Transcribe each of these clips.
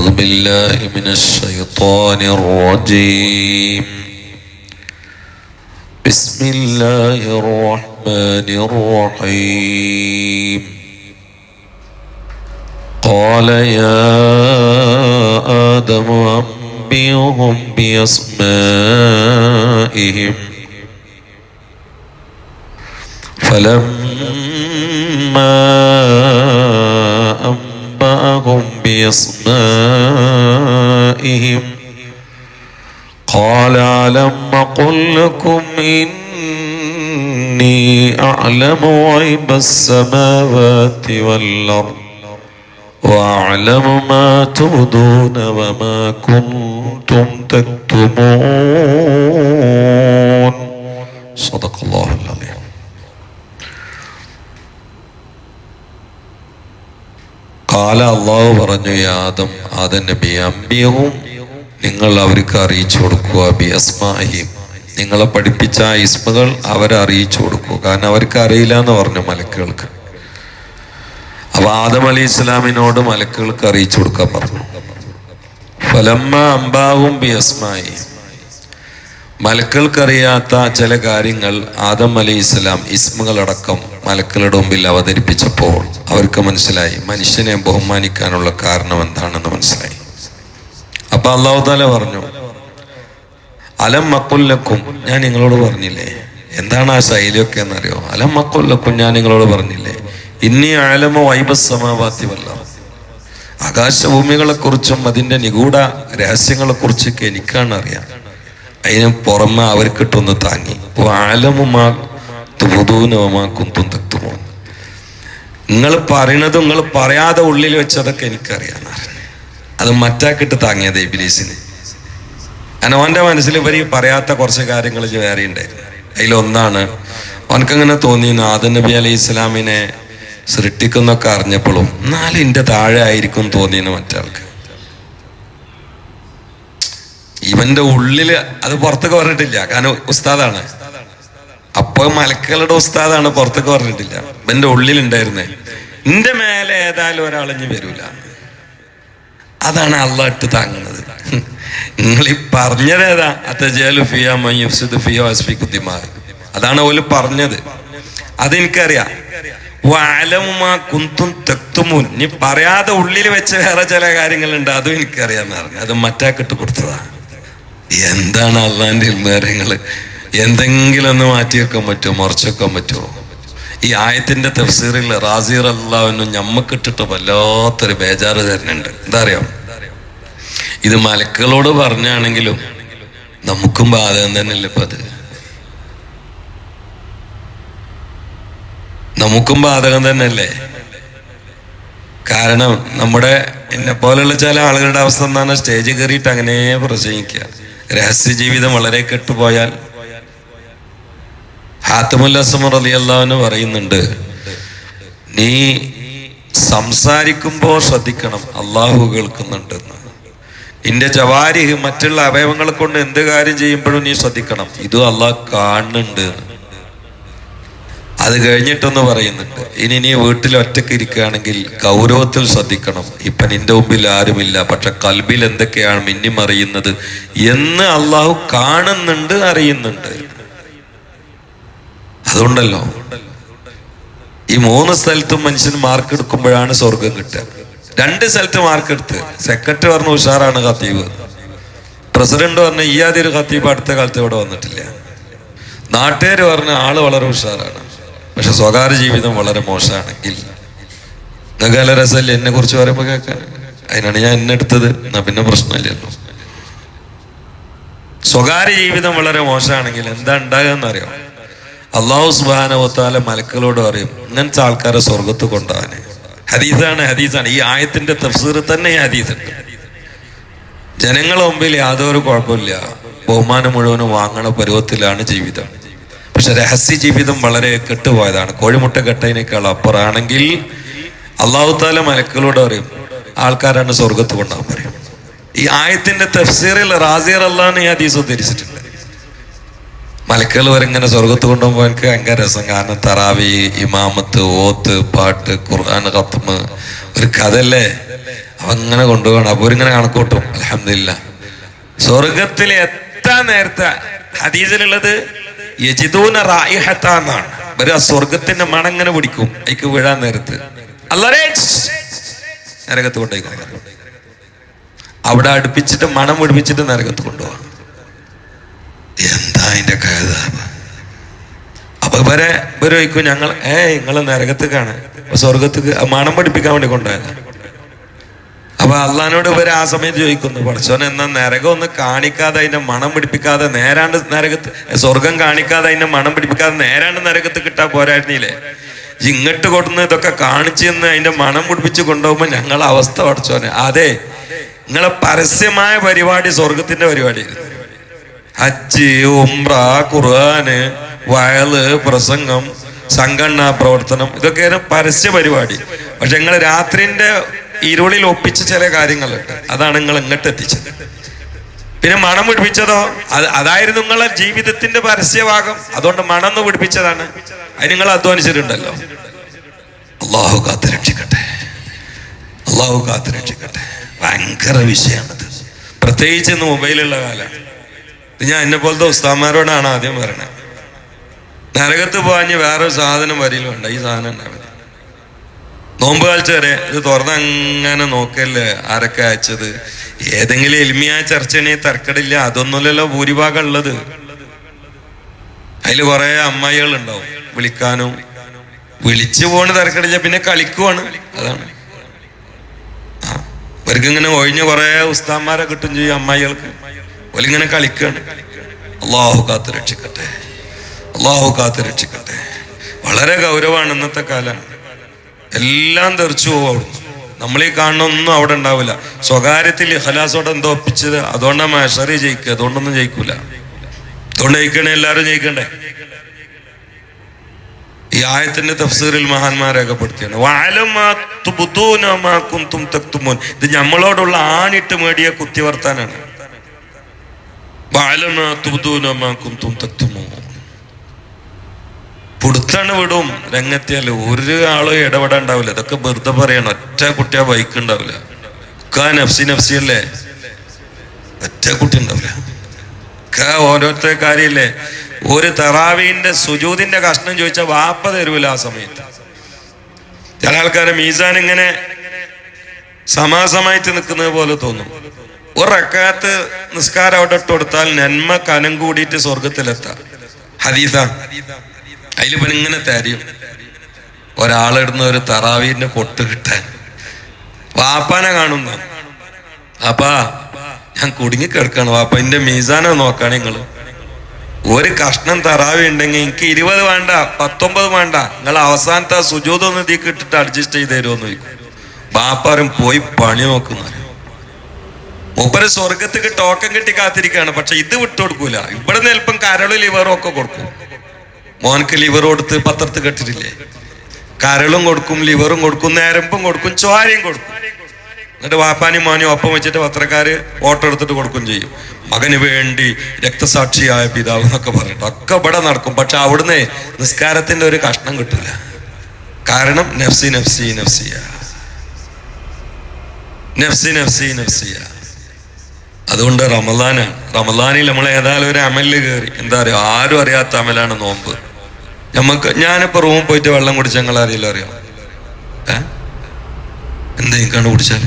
أعوذ بالله من الشيطان الرجيم. بسم الله الرحمن الرحيم. قال يا آدم أنبئهم بأسمائهم. فلما بأسمائهم. قال ألم أقل لكم إني أعلم غيب السماوات والأرض وأعلم ما تبدون وما كنتم تكتمون. صدق الله കാല അള്ളാഹു പറഞ്ഞു യാദം ആദൻ നബി അമ്പിയവും നിങ്ങൾ അവർക്ക് അറിയിച്ചു കൊടുക്കുക ബി അസ്മാഹിം നിങ്ങളെ പഠിപ്പിച്ച ആ ഇസ്മകൾ അവരെ അറിയിച്ചു കൊടുക്കുക. കാരണം അവർക്ക് അറിയില്ല എന്ന് പറഞ്ഞു മലക്കുകൾക്ക്. അപ്പൊ ആദം അലി ഇസ്ലാമിനോട് മലക്കുകൾക്ക് അറിയിച്ചു കൊടുക്കാൻ പറഞ്ഞു. ഫലമ്മ അമ്പാവും ബി അസ്മായി മലക്കൾക്കറിയാത്ത ചില കാര്യങ്ങൾ ആദം അലി ഇസ്ലാം ഇസ്മുകളടക്കം മലക്കളുടെ മുമ്പിൽ അവതരിപ്പിച്ചപ്പോൾ അവർക്ക് മനസ്സിലായി. മനുഷ്യനെ ബഹുമാനിക്കാനുള്ള കാരണം എന്താണെന്ന് മനസ്സിലായി. അപ്പൊ അള്ളാഹു താല പറഞ്ഞു അലം മക്കുല്ലക്കും ഞാൻ നിങ്ങളോട് പറഞ്ഞില്ലേ? എന്താണ് ആ ശൈലിയൊക്കെ എന്നറിയോ? അലം മക്കുല്ലക്കും ഞാൻ നിങ്ങളോട് പറഞ്ഞില്ലേ? ഇനി ആലമോ വൈബസമാവാത്തി വല്ല ആകാശഭൂമികളെ കുറിച്ചും അതിന്റെ നിഗൂഢ രഹസ്യങ്ങളെ കുറിച്ചൊക്കെ എനിക്കാണ് അറിയാം അതിന് പുറമെ അവർക്കിട്ടൊന്ന് താങ്ങി. തക്തുമോ നിങ്ങൾ പറയണത് നിങ്ങൾ പറയാതെ ഉള്ളിൽ വെച്ചതൊക്കെ എനിക്കറിയാം അത് മറ്റാക്കിട്ട് താങ്ങിയത് ഇബിലീസിന്. കാരണം ഓന്റെ മനസ്സിൽ ഇവർ പറയാത്ത കുറച്ച് കാര്യങ്ങൾ വേറെ ഉണ്ടായിരുന്നു. അതിലൊന്നാണ് അവനക്കങ്ങനെ തോന്നി നാദ നബി അലൈഹി ഇസ്ലാമിനെ സൃഷ്ടിക്കുന്നൊക്കെ അറിഞ്ഞപ്പോഴും എന്നാലും എന്റെ താഴെ ആയിരിക്കും തോന്നിയെന്ന് മറ്റാൾക്ക്. ഇവന്റെ ഉള്ളിൽ അത് പുറത്തൊക്കെ പറഞ്ഞിട്ടില്ല. കാരണം ഉസ്താദാണ്. അപ്പൊ മലക്കുകളുടെ ഉസ്താദാണ് പുറത്തൊക്കെ പറഞ്ഞിട്ടില്ല. ഇവന്റെ ഉള്ളിലുണ്ടായിരുന്നേ. എന്റെ മേലെ ഏതായാലും ഒരാളിഞ്ഞ് വരൂല. അതാണ് അള്ള ഇട്ട് താങ്ങുന്നത്. നിങ്ങൾ ഈ പറഞ്ഞത് ഏതാ? അത്തജാലു ഫിയ മയ്യുഫ്സിദ് ഫിയ അതാണ് ഓൽ പറഞ്ഞത്. അതെനിക്കറിയാം. നീ പറയാതെ ഉള്ളിൽ വെച്ച വേറെ ചില കാര്യങ്ങളുണ്ട്. അതും എനിക്കറിയാന്ന് പറഞ്ഞു. അത് മറ്റാക്കിട്ട് കൊടുത്തതാ. എന്താണ് അള്ളാന്റെ കാര്യങ്ങൾ എന്തെങ്കിലും ഒന്ന് മാറ്റി വെക്കാൻ പറ്റുമോ? മറച്ചുവെക്കാൻ പറ്റുമോ? ഈ ആയത്തിന്റെ തഫ്സീറിൽ റാസീർ അള്ളാഹുവിനും ഞമ്മക്കിട്ടിട്ട് വല്ലാത്തൊരു ബേജാറ് തരുന്നുണ്ട്. എന്താ അറിയാം ഇത് മലക്കുകളോട് പറഞ്ഞാണെങ്കിലും നമുക്കും ബാധകം തന്നെയല്ലേ ഇപ്പൊ അത്? നമുക്കും ബാധകം തന്നെയല്ലേ? കാരണം നമ്മുടെ എന്നെ പോലെയുള്ള ചില ആളുകളുടെ അവസ്ഥ എന്താണ് സ്റ്റേജ് കയറിയിട്ട് അങ്ങനെ പ്രസംഗിക്കുക. രഹസ്യ ജീവിതം വളരെ കെട്ടുപോയാൽ ഹാത്തമുല്ലസമർ അലി അള്ളാഹുന് പറയുന്നുണ്ട് നീ സംസാരിക്കുമ്പോൾ ശ്രദ്ധിക്കണം അള്ളാഹു കേൾക്കുന്നുണ്ടെന്ന് നിന്റെ ജവാരി മറ്റുള്ള അവയവങ്ങളെ കൊണ്ട് എന്ത് കാര്യം ചെയ്യുമ്പോഴും നീ ശ്രദ്ധിക്കണം ഇതും അള്ളാഹ് കാണുന്നുണ്ട് എന്ന്. അത് കഴിഞ്ഞിട്ടൊന്ന് പറയുന്നുണ്ട്. ഇനി നീ വീട്ടിൽ ഒറ്റയ്ക്ക് ഇരിക്കുകയാണെങ്കിൽ ഗൗരവത്തിൽ ശ്രദ്ധിക്കണം. ഇപ്പൊ നിന്റെ മുമ്പിൽ ആരുമില്ല. പക്ഷെ കൽബിൽ എന്തൊക്കെയാണ് മിന്നിമറിയുന്നത് എന്ന് അള്ളാഹു കാണുന്നുണ്ട് അറിയുന്നുണ്ട്. അതുകൊണ്ടല്ലോ ഈ മൂന്ന് സ്ഥലത്തും മനുഷ്യൻ മാർക്ക് എടുക്കുമ്പോഴാണ് സ്വർഗം കിട്ടുക. രണ്ട് സ്ഥലത്ത് മാർക്ക് എടുത്ത്. സെക്രട്ടറി പറഞ്ഞ ഉഷാറാണ് ഖത്തീബ്. പ്രസിഡന്റ് പറഞ്ഞ ഈ ആദ്യ ഒരു അടുത്ത കാലത്ത് ഇവിടെ വന്നിട്ടില്ല. നാട്ടുകാർ പറഞ്ഞ ആൾ വളരെ ഉഷാറാണ്. പക്ഷെ സ്വകാര്യ ജീവിതം വളരെ മോശമാണെങ്കിൽ നിങ്ങൾക്ക് നല്ല രസമല്ലേ എന്നെ കുറിച്ച് പറയുമ്പോൾ കേൾക്കാൻ? അതിനാണ് ഞാൻ എന്നെ എടുത്തത്. എന്നാ പിന്നെ പ്രശ്നമില്ലല്ലോ. സ്വകാര്യ ജീവിതം വളരെ മോശമാണെങ്കിൽ എന്താ ഉണ്ടാകുക അറിയാം അള്ളാഹു സുബാനവത്താല മലക്കളോട് പറയും ഇങ്ങനത്തെ ആൾക്കാരെ സ്വർഗത്ത് കൊണ്ടുപോകാന്. ഹദീസാണ് ഹദീസാണ്. ഈ ആയത്തിന്റെ തഫ്സീർ തന്നെ ഈ ഹദീസുണ്ട്. ജനങ്ങളെ മുമ്പിൽ യാതൊരു കുഴപ്പമില്ല ബഹുമാനം മുഴുവനും വാങ്ങണ പരുവത്തിലാണ് ജീവിതം. പക്ഷെ രഹസ്യ ജീവിതം വളരെ കെട്ടുപോയതാണ്. കോഴിമുട്ട കെട്ടതിനേക്കാൾ അപ്പുറാണെങ്കിൽ അള്ളാഹു താല മലക്കളോട് പറയും ആൾക്കാരാണ് സ്വർഗത്ത് കൊണ്ടാൻ പറയും. ഈ ആയത്തിന്റെ തഫ്സീറിൽ റാസിയർ അള്ളാഹ് ഈ ഹദീസ് ഉദ്ധരിച്ചിട്ടുണ്ട്. മലക്കുകൾ വരെ ഇങ്ങനെ സ്വർഗത്ത് കൊണ്ടുപോകുമ്പോൾ എനിക്ക് ഭയങ്കര രസം. കാരണം തറാവി ഇമാമത്ത് ഓത്ത് പാട്ട് ഖുർആൻ ഖത്മ് ഒരു കഥല്ലേ അവ ഇങ്ങനെ കൊണ്ടുപോകണം അപ്പോൾ ഇങ്ങനെ കണക്കൂട്ടും അലഹമില്ല സ്വർഗത്തിൽ എത്താൻ നേരത്തെ ഹദീസിലുള്ളത് യജിദൂന റായിഹത്ത എന്നാണ് ആ സ്വർഗത്തിന്റെ മണങ്ങനെ പിടിക്കും. അതിക്ക് വീഴാൻ നേരത്ത്. നരകത്ത് കൊണ്ടുപോയി അവിടെ അടുപ്പിച്ചിട്ട് മണം പിടിപ്പിച്ചിട്ട് നരകത്ത് കൊണ്ടുപോകാം എന്താ അതിന്റെ കഥ അപ്പൊ ഇവരെ ഇവർ ചോദിക്കും ഞങ്ങൾ ഏ നിങ്ങൾ നരകത്തേക്കാണ്. കാണാൻ സ്വർഗത്തേക്ക് മണം പഠിപ്പിക്കാൻ വേണ്ടി കൊണ്ടുപോയത്. അപ്പൊ അള്ളഹാനോട് ഇവർ ആ സമയത്ത് ചോദിക്കുന്നു പഠിച്ചോൻ എന്നാ നരകം ഒന്ന് കാണിക്കാതെ അതിന്റെ മണം പിടിപ്പിക്കാതെ നേരാണ്ട് നരകത്ത് സ്വർഗം കാണിക്കാതെ അതിന്റെ മണം പിടിപ്പിക്കാതെ നേരാണ്ട് നരകത്ത് കിട്ടാൻ പോരായിരുന്നില്ലേ? ഇങ്ങട്ട് കൊടുന്ന് ഇതൊക്കെ കാണിച്ചു എന്ന് അതിന്റെ മണം പിടിപ്പിച്ച് കൊണ്ടുപോകുമ്പോ ഞങ്ങളെ അവസ്ഥ പഠിച്ചോനെ അതെ നിങ്ങളെ പരസ്യമായ പരിപാടി സ്വർഗത്തിന്റെ പരിപാടിയായിരുന്നു. ഹജ്ജ് ഉംറ ഖുർആന് വയൽ പ്രസംഗം സംഘടനാ പ്രവർത്തനം ഇതൊക്കെയാണ് പരസ്യ പരിപാടി. പക്ഷെ നിങ്ങൾ രാത്രിന്റെ ഇരുളിൽ ഒപ്പിച്ച ചില കാര്യങ്ങളുണ്ട്. അതാണ് നിങ്ങൾ ഇങ്ങോട്ട് എത്തിച്ചത്. പിന്നെ മണം പിടിപ്പിച്ചതോ? അത് അതായിരുന്നു നിങ്ങളെ ജീവിതത്തിന്റെ പരസ്യഭാഗം. അതുകൊണ്ട് മണം പിടിപ്പിച്ചതാണ്. അത് നിങ്ങൾ അധ്വാനിച്ചിട്ടുണ്ടല്ലോ. അള്ളാഹു കാത്ത് രക്ഷിക്കട്ടെ. അള്ളാഹു കാത്ത് രക്ഷിക്കട്ടെ. ഭയങ്കര വിഷയമാണത്. പ്രത്യേകിച്ച് ഇന്ന് മൊബൈലുള്ള കാലമാണ് ഞാൻ എന്നെ പോലത്തെ ഉസ്താമാരോടാണ് ആദ്യം പറയണത് നരകത്ത് പോകാഞ്ഞ് വേറൊരു സാധനം വരിയിലുണ്ട്. ഈ സാധനം നോമ്പ് കാഴ്ച വരെ ഇത് തുറന്ന് അങ്ങനെ നോക്കല്ലേ ആരൊക്കെ അയച്ചത്? ഏതെങ്കിലും എളിമയായ ചർച്ചയാണെങ്കിൽ തർക്കടില്ല. അതൊന്നുമല്ലല്ലോ ഭൂരിഭാഗം ഉള്ളത്. അതിൽ കുറെ അമ്മായികൾ ഉണ്ടാവും വിളിക്കാനും. വിളിച്ചു പോണ തിരക്കടില്ല പിന്നെ കളിക്കുവാണ്. അതാണ്. ഇവർക്ക് ഇങ്ങനെ ഒഴിഞ്ഞ കുറെ ഉസ്താന്മാരെ കിട്ടും ചെയ്യും അമ്മായികൾക്ക്. ഒലിങ്ങനെ കളിക്കാണ്. അള്ളാഹു കാത്ത് രക്ഷിക്കട്ടെ. അള്ളാഹു കാത്ത് രക്ഷിക്കട്ടെ. വളരെ ഗൗരവമാണ് ഇന്നത്തെ കാലം. എല്ലാം തെറിച്ചു പോകും അവിടുന്ന് നമ്മൾ ഈ കാണുന്ന അവിടെ ഉണ്ടാവില്ല. സ്വകാര്യത്തിൽ ഹലാസോടെ എന്തോ ഒപ്പിച്ചത് അതുകൊണ്ടാണ് മഷറി ജയിക്കുക അതുകൊണ്ടൊന്നും ജയിക്കൂല. അതുകൊണ്ട് ജയിക്കണേ എല്ലാവരും ജയിക്കണ്ടേ? ഈ ആയത്തിന്റെ തഫ്സീറിൽ മഹാന്മാർ രേഖപ്പെടുത്തിയാണ്. ഇത് നമ്മളോടുള്ള ആണിട്ട് മേടിയ കുത്തിവർത്താനാണ്. പുടുത്താണ് വിടും. രംഗത്തിയാൽ ഒരു ആളും ഇടപെടാൻ ഉണ്ടാവില്ല ഇതൊക്കെ വെറുതെ പറയണം. ഒറ്റ കുട്ടിയാ ബൈക്ക് ഉണ്ടാവില്ല കാ നഫ്സി നഫ്സി അല്ലേ? ഒറ്റ കുട്ടി ഉണ്ടാവില്ല കാ ഓരോരുത്തരെ കാര്യമില്ലേ ഒരു തറാവീന്റെ സുജൂതിന്റെ കഷ്ണം ചോദിച്ചാൽ വാപ്പ തരൂല ആ സമയത്ത്. ചില ആൾക്കാരെ മീസാൻ ഇങ്ങനെ സമാസമായിട്ട് നിൽക്കുന്നത് പോലെ തോന്നും. ഒരക്കാത്ത് നിസ്കാരം അവിടെ ഇട്ട് കൊടുത്താൽ നന്മ കനം കൂടിയിട്ട് സ്വർഗത്തിലെത്താം ഹദീസ അതിൽ പിന്നെ ഇങ്ങനെ തരും. ഒരാളിടുന്ന ഒരു തറാവീന്റെ പൊട്ട് കിട്ടാൻ. വാപ്പാനെ കാണുന്ന അപ്പാ ഞാൻ കുടുങ്ങി കിടക്കാണ് വാപ്പ എന്റെ മീസാനെ നോക്കാണ് നിങ്ങൾ. ഒരു കഷ്ണം തറാവി ഉണ്ടെങ്കിൽ എനിക്ക് ഇരുപത് വേണ്ട പത്തൊമ്പത് വേണ്ട. നിങ്ങൾ അവസാനത്തെ ആ സുജൂതൊന്ന് ഇതിക്ക് കിട്ടിട്ട് അഡ്ജസ്റ്റ് ചെയ്ത് തരുമെന്ന് ചോദിക്കും. ബാപ്പാരും പോയി പണി നോക്കുന്ന മൂപ്പര് സ്വർഗത്തേക്ക് ടോക്കൺ കിട്ടി കാത്തിരിക്കുകയാണ് പക്ഷെ ഇത് വിട്ടുകൊടുക്കൂല ഇവിടെ നിൽപ്പം കരളും ലിവറും ഒക്കെ കൊടുക്കും. മോനക്ക് ലിവർ കൊടുത്ത് പത്രത്ത് കെട്ടിട്ടില്ലേ? കരളും കൊടുക്കും ലിവറും കൊടുക്കും നേരമ്പും കൊടുക്കും ചോരയും കൊടുക്കും. എന്നിട്ട് വാപ്പാനും മോനും ഒപ്പം വെച്ചിട്ട് പത്രക്കാര് ഓട്ടോ എടുത്തിട്ട് കൊടുക്കും ചെയ്യും. മകന് വേണ്ടി രക്തസാക്ഷിയായ പിതാവ് എന്നൊക്കെ പറഞ്ഞിട്ട് ഒക്കെ ഇവിടെ നടക്കും. പക്ഷെ അവിടുന്ന് നിസ്കാരത്തിന്റെ ഒരു കഷ്ണം കിട്ടില്ല. കാരണം നഫ്സി നഫ്സി നഫ്സിയ നഫ്സി നഫ്സി നഫ്സിയ അതുകൊണ്ട് റമദാനാണ്. റമദാനിൽ നമ്മൾ ഏതായാലും ഒരു അമലിൽ കയറി. എന്താ പറയുക ആരും അറിയാത്ത അമലാണ് നോമ്പ്. നമുക്ക് ഞാനിപ്പോ റൂമിൽ പോയിട്ട് വെള്ളം കുടിച്ച ഞങ്ങൾ അറിയില്ല അറിയാം? എന്തെങ്കിലും കുടിച്ചാൽ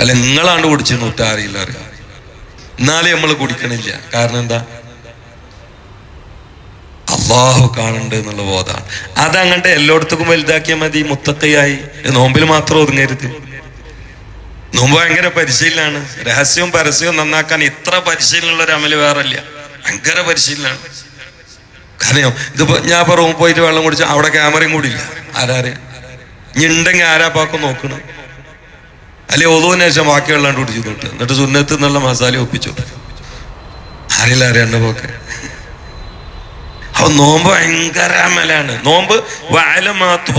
അല്ല നിങ്ങളാണ്ട് കുടിച്ചു നൂറ്റ അറിയില്ല അറിയാം? എന്നാലും നമ്മൾ കുടിക്കണില്ല. കാരണം എന്താ? അള്ളാഹു കാണുന്നുണ്ട് എന്നുള്ള ബോധമാണ്. അതങ്ങട്ട് എല്ലായിടത്തേക്കും വലുതാക്കിയാൽ മതി മുത്തക്കയായി. നോമ്പിൽ മാത്രം ഒതുങ്ങരുത്. നോമ്പ് ഭയങ്കര പരിശീലനാണ് രഹസ്യവും പരസ്യവും നന്നാക്കാൻ ഇത്ര പരിശീലനമുള്ള ഒരു അമൽ വേറല്ല. ഭയങ്കര പരിശീലനാണ് കാരണം ഇതിപ്പോ ഞാൻ ഇപ്പൊ റൂമിൽ പോയിട്ട് വെള്ളം കുടിച്ച അവിടെ ക്യാമറയും കൂടി ഇല്ല ആരാര്? ഞണ്ടെങ്കിൽ ആരാ പാക്കം നോക്കണം. അല്ലെ ഒതുവിന് ശേഷം ബാക്കി വെള്ളം കുടിച്ചു തൊട്ട് എന്നിട്ട് സുന്നത്ത് എന്നുള്ള മസാല ഒപ്പിച്ചു. ആരില്ല അറിയണ്ട പോക്കെ. അപ്പൊ നോമ്പ് ഭയങ്കര അമലാണ്. നോമ്പ് വാലമാത്തും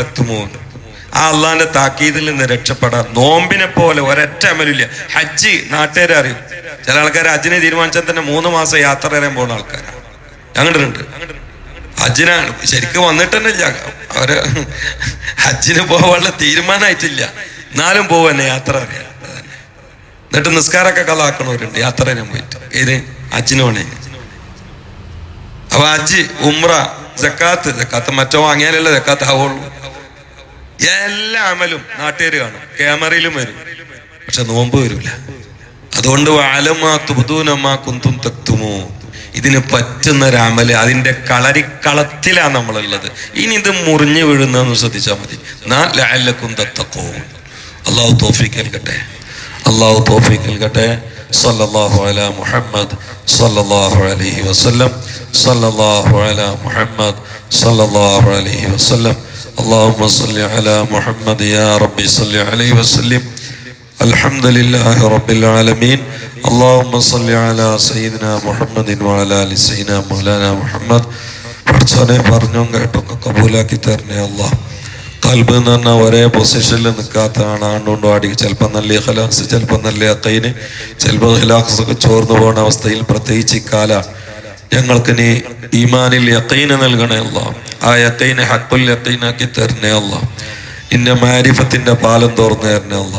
തക്തുമോന്ന് ആ അള്ളാന്റെ താക്കീതിൽ നിന്ന് രക്ഷപ്പെടാൻ നോമ്പിനെ പോലെ ഒരൊറ്റ അമലില്ല ഹജ്ജ് നാട്ടുകാരെ അറിയും. ചില ആൾക്കാർ ഹജ്ജിനെ തീരുമാനിച്ചാൽ തന്നെ മൂന്ന് മാസം യാത്ര വരാൻ പോകുന്ന ആൾക്കാരാണ് ഞങ്ങളുണ്ട് ഹജ്ജിനാണ് ശരിക്കും വന്നിട്ട് തന്നെ ഇല്ല. അവർ ഹജ്ജിന് പോവാനുള്ള തീരുമാനമായിട്ടില്ല എന്നാലും പോവന്നെ യാത്ര അറിയാം. എന്നിട്ട് നിസ്കാരമൊക്കെ യാത്ര ഞാൻ പോയിട്ട്. ഏത്? ഹജ്ജിന് പോണേ അപ്പൊ അജ്ജി ഉമ്ര ജക്കാത്ത്. ജക്കാത്ത് മറ്റോ വാങ്ങിയാലല്ലേ ജക്കാത്ത് ആവുള്ളൂ. എല്ലാ അമലും നാട്ടുകാർ കാണും. ക്യാമറയിലും വരും. പക്ഷെ നോമ്പ് വരൂല. അതുകൊണ്ട് വാലമാ തുബുദൂനമാ കുന്തും തക്തുമോ ഇതിന് പറ്റുന്ന ഒരമല് അതിന്റെ കളരിക്കളത്തിലാ നമ്മളുള്ളത് ഇനി ഇത് മുറിഞ്ഞു വീഴുന്നതെന്ന് ശ്രദ്ധിച്ചാൽ മതി നാ ലാലക്കും തത്തക്കോ അള്ളാഹു തോഫിക്ക് നൽകട്ടെ അള്ളാഹു തോഫിക്ക് നൽകട്ടെ സല്ലല്ലാഹു അലാ മുഹമ്മദ് സല്ലല്ലാഹു അലൈഹി വസല്ലം സല്ലല്ലാഹു അലാ മുഹമ്മദ് സല്ലല്ലാഹു അലൈഹി വസല്ലം اللهم صل على محمد يا ربي صل عليه وسلم الحمد لله رب العالمين اللهم صل على سيدنا محمد وعلى ال سيدنا مولانا محمد പഠിച്ചോനെ പറഞ്ഞും കേട്ടും കബൂലാക്കി തരണേ അള്ളാഹ് കൽബ് എന്ന് പറഞ്ഞാൽ ഒരേ പൊസിഷനിൽ നിൽക്കാത്തതാണ് ആണ്ടുകൊണ്ടും ആടി ചിലപ്പോൾ നല്ല ഖലാസ് ചിലപ്പോൾ നല്ല അക്കൈന് ചിലപ്പോൾ ഖിലാസ് ഒക്കെ ചോർന്നു പോകുന്ന അവസ്ഥയിൽ പ്രത്യേകിച്ച് ഇക്കാല ഞങ്ങൾക്ക് നീ ഈമാനിൽ യക്കൈന് നൽകണേ അല്ല ആ യക്കൈനെ ഹക്കുൽ യക്കൈനാക്കി തരണേ അല്ല ഇന്ന മാരിഫത്തിന്റെ പാലം തുറന്നു തരണേ അല്ല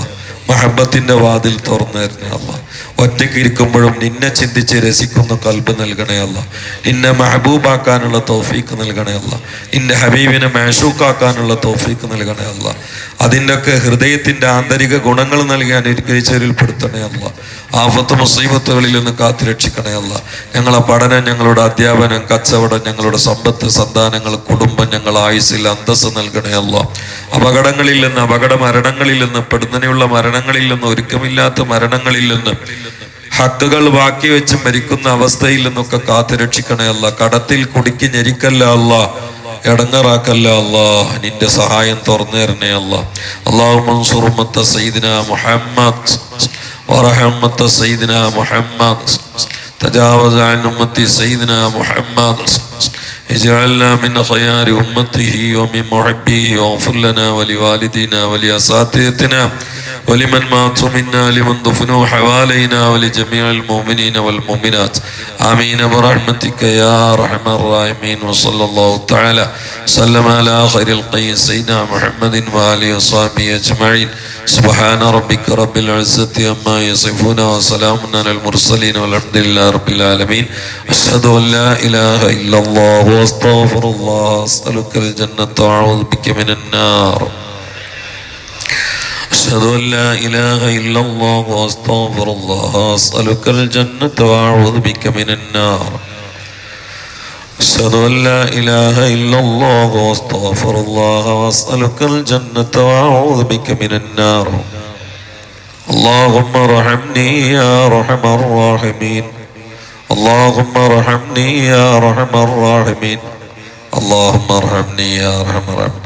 മഹബത്തിന്റെ വാതിൽ തുറന്നു തരണേ അല്ല ഒറ്റയ്ക്ക് ഇരിക്കുമ്പോഴും നിന്നെ ചിന്തിച്ച് രസിക്കുന്ന കൽബ് നൽകണയല്ല നിന്നെ മെഹബൂബാക്കാനുള്ള തോഫീക്ക് നൽകണയല്ല നിന്റെ ഹബീബിനെ മേഷൂക്കാക്കാനുള്ള തോഫീക്ക് നൽകണയല്ല അതിന്റെയൊക്കെ ഹൃദയത്തിന്റെ ആന്തരിക ഗുണങ്ങൾ നൽകി അനുകരിച്ചവരിൽ പെടുത്തണേ അല്ല. ആഫത്ത് മുസീബത്തുകളിൽ നിന്ന് കാത്തുരക്ഷിക്കണേ രക്ഷിക്കണയല്ല ഞങ്ങളെ പഠനം ഞങ്ങളുടെ അധ്യാപനം കച്ചവടം ഞങ്ങളുടെ സമ്പത്ത് സന്താനങ്ങൾ കുടുംബം ഞങ്ങൾ ആയുസിൽ അന്തസ് നൽകണയല്ല അപകടങ്ങളിൽ നിന്ന് അപകട മരണങ്ങളിൽ നിന്ന് പെടുന്നതിനുള്ള മരണങ്ങളിൽ നിന്ന് ഒരുക്കമില്ലാത്ത മരണങ്ങളിൽ നിന്ന് ഹക്കുകൾ ബാക്കി വെച്ച് മരിക്കുന്ന അവസ്ഥയിൽ നിന്നൊക്കെ കാത്തുരക്ഷിക്കണേ അല്ല കടത്തിൽ കുടുക്കി ഞെരിക്കല്ല അല്ല ഇടങ്ങറാക്കല്ല അല്ലാ നിന്റെ സഹായം തുറന്നു തരണേ അല്ല അള്ളാഹു മൻസുറുമത്ത സയ്യിദിന മുഹമ്മദ് ورحمة سيدنا محمد تجاوز عن أمتي سيدنا محمد اجعلنا من خيار أمته ومن محبيه واغفر لنا ولوالدينا ولأساتذتنا ولمن ماتوا منا لمن دفنوا حوالينا ولجميع المؤمنين والمؤمنات. آمين. برحمتك يا أرحم الراحمين. وصلى الله تعالى سلم على خير القيس سيدنا محمد وآله وصحبه أجمعين. سبحان ربك رب العزة عما يصفون وسلام على المرسلين والحمد لله رب العالمين. أشهد أن لا إله إلا الله وأستغفر الله أسألك الجنة وأعوذ بك من النار. أشهد أن لا إله إلا الله وأستغفر الله أسألك الجنة وأعوذ بك من النار. أشهد أن لا إله إلا الله وأستغفر الله وأسألك الجنة وأعوذ بك من النار. اللهم ارحمني يا أرحم الراحمين. اللهم ارحمني يا أرحم الراحمين. اللهم ارحمني يا أرحم الراحمين.